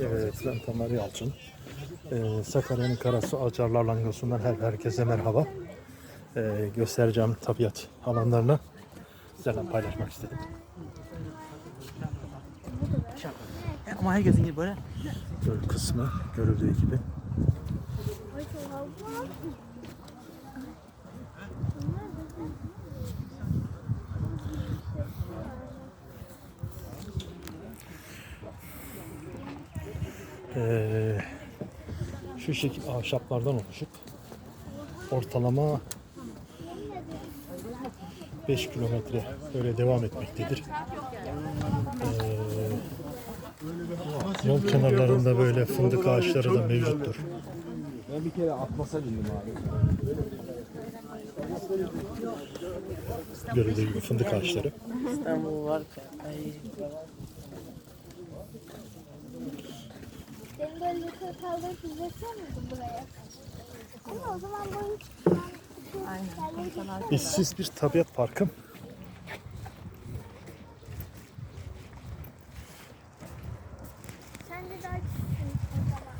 Evet, ben Tamer Yalçın. Ee, Sakarya'nın Karasu Acarlar Langosu'ndan her, herkese merhaba. Ee, göstereceğim tabiat alanlarını sizlerle paylaşmak istedim. Ama herkesin gibi böyle. Göl kısmı görüldüğü gibi. Ee, şu şekil ahşaplardan oluşup ortalama 5 kilometre böyle devam etmektedir. Ee, yol kenarlarında böyle fındık ağaçları da mevcuttur. Ben bir kere Atlas'a bindim abi. Görüldüğü gibi fındık ağaçları. İstanbul var. Ay. Senin böyle yukarı kaldırıp izletiyor muydun buraya? Ama o zaman bu hiç Aynen. İşsiz bir tabiat parkı. Sen de daha küçüksün o zaman.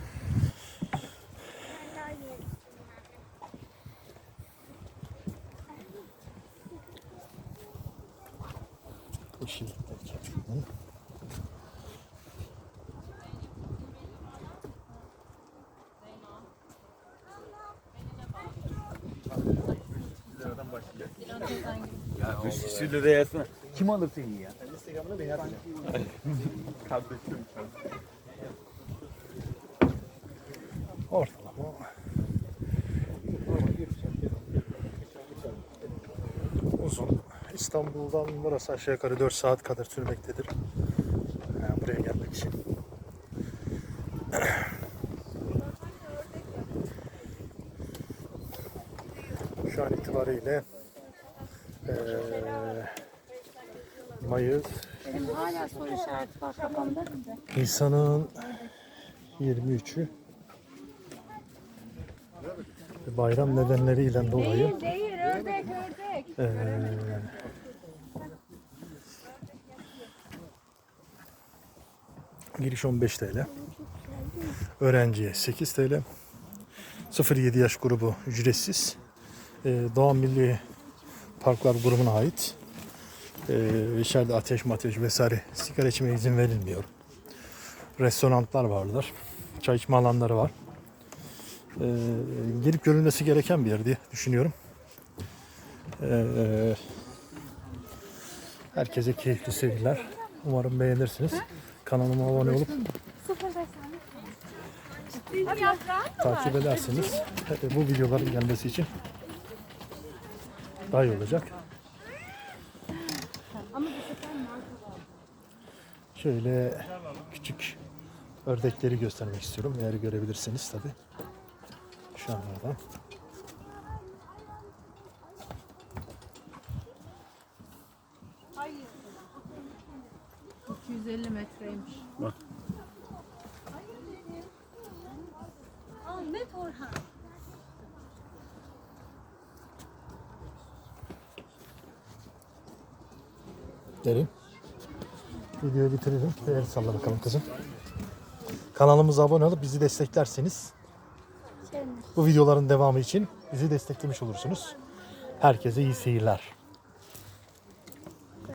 Ben daha gençsin yani. Yeşillikler Ya 500 liraya yazsana. Kim alır seni ya? Instagram'da beni atacağım. Kardeşim. Ortalama. Uzun. İstanbul'dan burası aşağı yukarı 4 saat kadar sürmektedir. Yani buraya gelmek için. Şu an itibariyle eee Mayıs Benim hala soru işareti var kafamda. Nisan'ın 23'ü bayram nedenleriyle dolayı Değil ördek ördek. eee, giriş 15 TL. Öğrenciye 8 TL. 0-7 yaş grubu ücretsiz. Eee Doğan Milli Parklar grubuna ait. Eee içeride ateş mateş vesaire sigara içmeye izin verilmiyor restoranlar vardır. Çay içme alanları var. Ee, gelip görülmesi gereken bir yer diye düşünüyorum. Ee, herkese keyifli seyirler. Umarım beğenirsiniz. Kanalıma abone olup takip ederseniz e, bu videoların gelmesi için daha iyi olacak. Şöyle küçük ördekleri göstermek istiyorum. Eğer görebilirsiniz tabi. Şu an orada. 250 metreymiş. Ahmet Orhan. Derin. Videoyu bitirelim. El salla bakalım kızım. Kanalımıza abone olup bizi desteklerseniz bu videoların devamı için bizi desteklemiş olursunuz. Herkese iyi seyirler.